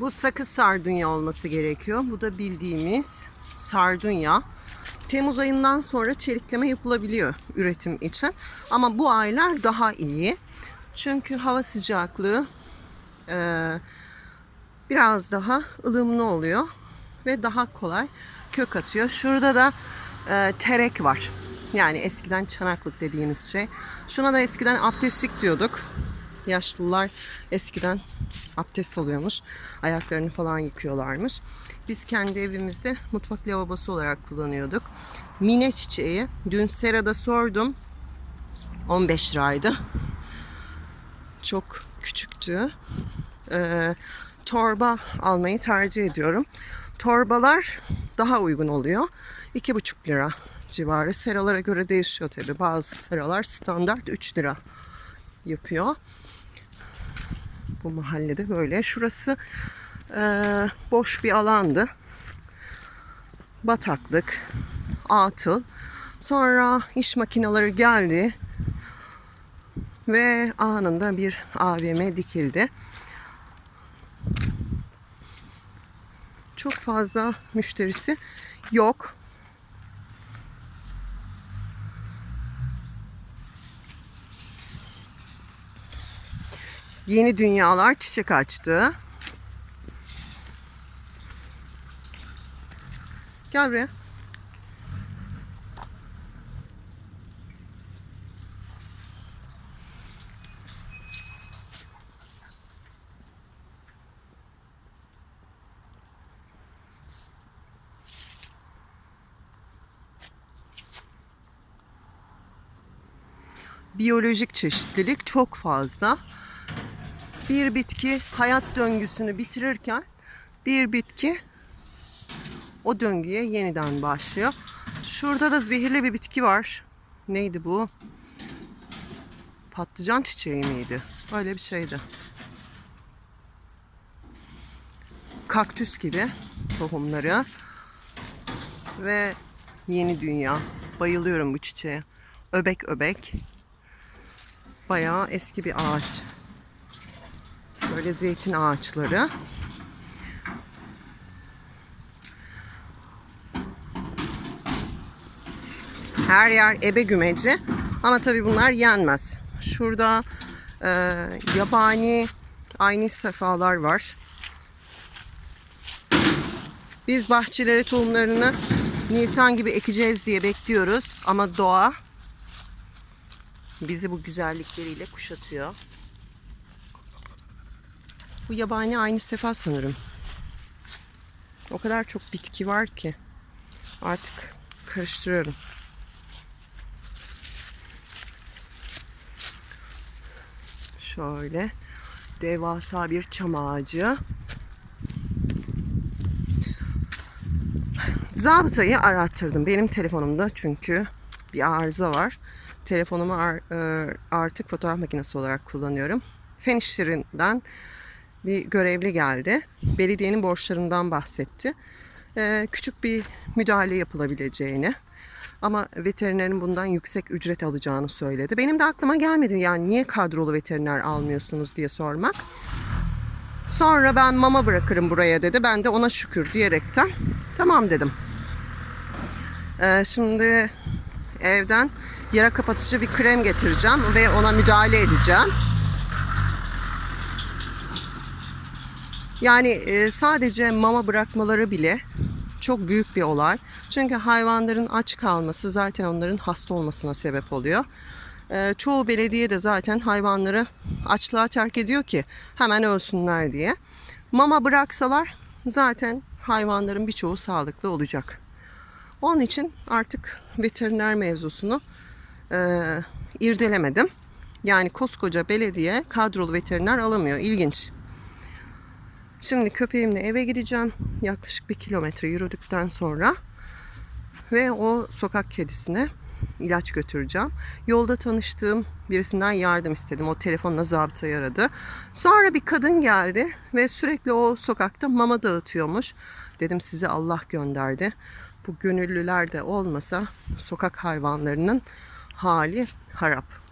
Bu sakız sardunya olması gerekiyor. Bu da bildiğimiz sardunya. Temmuz ayından sonra çelikleme yapılabiliyor üretim için. Ama bu aylar daha iyi. Çünkü hava sıcaklığı eee, biraz daha ılımlı oluyor ve daha kolay kök atıyor. Şurada da e, terek var. Yani eskiden çanaklık dediğimiz şey. Şuna da eskiden abdestlik diyorduk. Yaşlılar eskiden abdest alıyormuş. Ayaklarını falan yıkıyorlarmış. Biz kendi evimizde mutfak lavabosu olarak kullanıyorduk. Mine çiçeği. Dün Sera'da sordum. 15 liraydı. Çok küçüktü. Ee, torba almayı tercih ediyorum. Torbalar daha uygun oluyor. 2,5 lira civarı. Seralara göre değişiyor tabi. Bazı seralar standart 3 lira yapıyor. Bu mahallede böyle. Şurası e, boş bir alandı. Bataklık, atıl. Sonra iş makineleri geldi ve anında bir AVM dikildi. Çok fazla müşterisi yok. Yeni dünyalar çiçek açtı. Gel buraya. biyolojik çeşitlilik çok fazla. Bir bitki hayat döngüsünü bitirirken bir bitki o döngüye yeniden başlıyor. Şurada da zehirli bir bitki var. Neydi bu? Patlıcan çiçeği miydi? Öyle bir şeydi. Kaktüs gibi tohumları ve yeni dünya. Bayılıyorum bu çiçeğe. Öbek öbek. Bayağı eski bir ağaç. Böyle zeytin ağaçları. Her yer ebe gümeci. Ama tabii bunlar yenmez. Şurada e, yabani aynı sefalar var. Biz bahçelere tohumlarını Nisan gibi ekeceğiz diye bekliyoruz. Ama doğa bizi bu güzellikleriyle kuşatıyor. Bu yabani aynı sefa sanırım. O kadar çok bitki var ki artık karıştırıyorum. Şöyle devasa bir çam ağacı. Zabıtayı arattırdım. Benim telefonumda çünkü bir arıza var. Telefonumu e, artık fotoğraf makinesi olarak kullanıyorum. Fen işlerinden bir görevli geldi. Belediyenin borçlarından bahsetti. E, Küçük bir müdahale yapılabileceğini ama veterinerin bundan yüksek ücret alacağını söyledi. Benim de aklıma gelmedi yani niye kadrolu veteriner almıyorsunuz diye sormak. Sonra ben mama bırakırım buraya dedi. Ben de ona şükür diyerekten tamam dedim. Ee, şimdi evden yara kapatıcı bir krem getireceğim ve ona müdahale edeceğim. Yani e, sadece mama bırakmaları bile çok büyük bir olay. Çünkü hayvanların aç kalması zaten onların hasta olmasına sebep oluyor. Ee, çoğu belediye de zaten hayvanları açlığa terk ediyor ki hemen ölsünler diye. Mama bıraksalar zaten hayvanların birçoğu sağlıklı olacak. Onun için artık veteriner mevzusunu e, irdelemedim. Yani koskoca belediye kadrolu veteriner alamıyor. İlginç. Şimdi köpeğimle eve gideceğim. Yaklaşık bir kilometre yürüdükten sonra ve o sokak kedisine ilaç götüreceğim. Yolda tanıştığım birisinden yardım istedim. O telefonla zabıtayı aradı. Sonra bir kadın geldi ve sürekli o sokakta mama dağıtıyormuş. Dedim size Allah gönderdi. Bu gönüllüler de olmasa sokak hayvanlarının hali harap.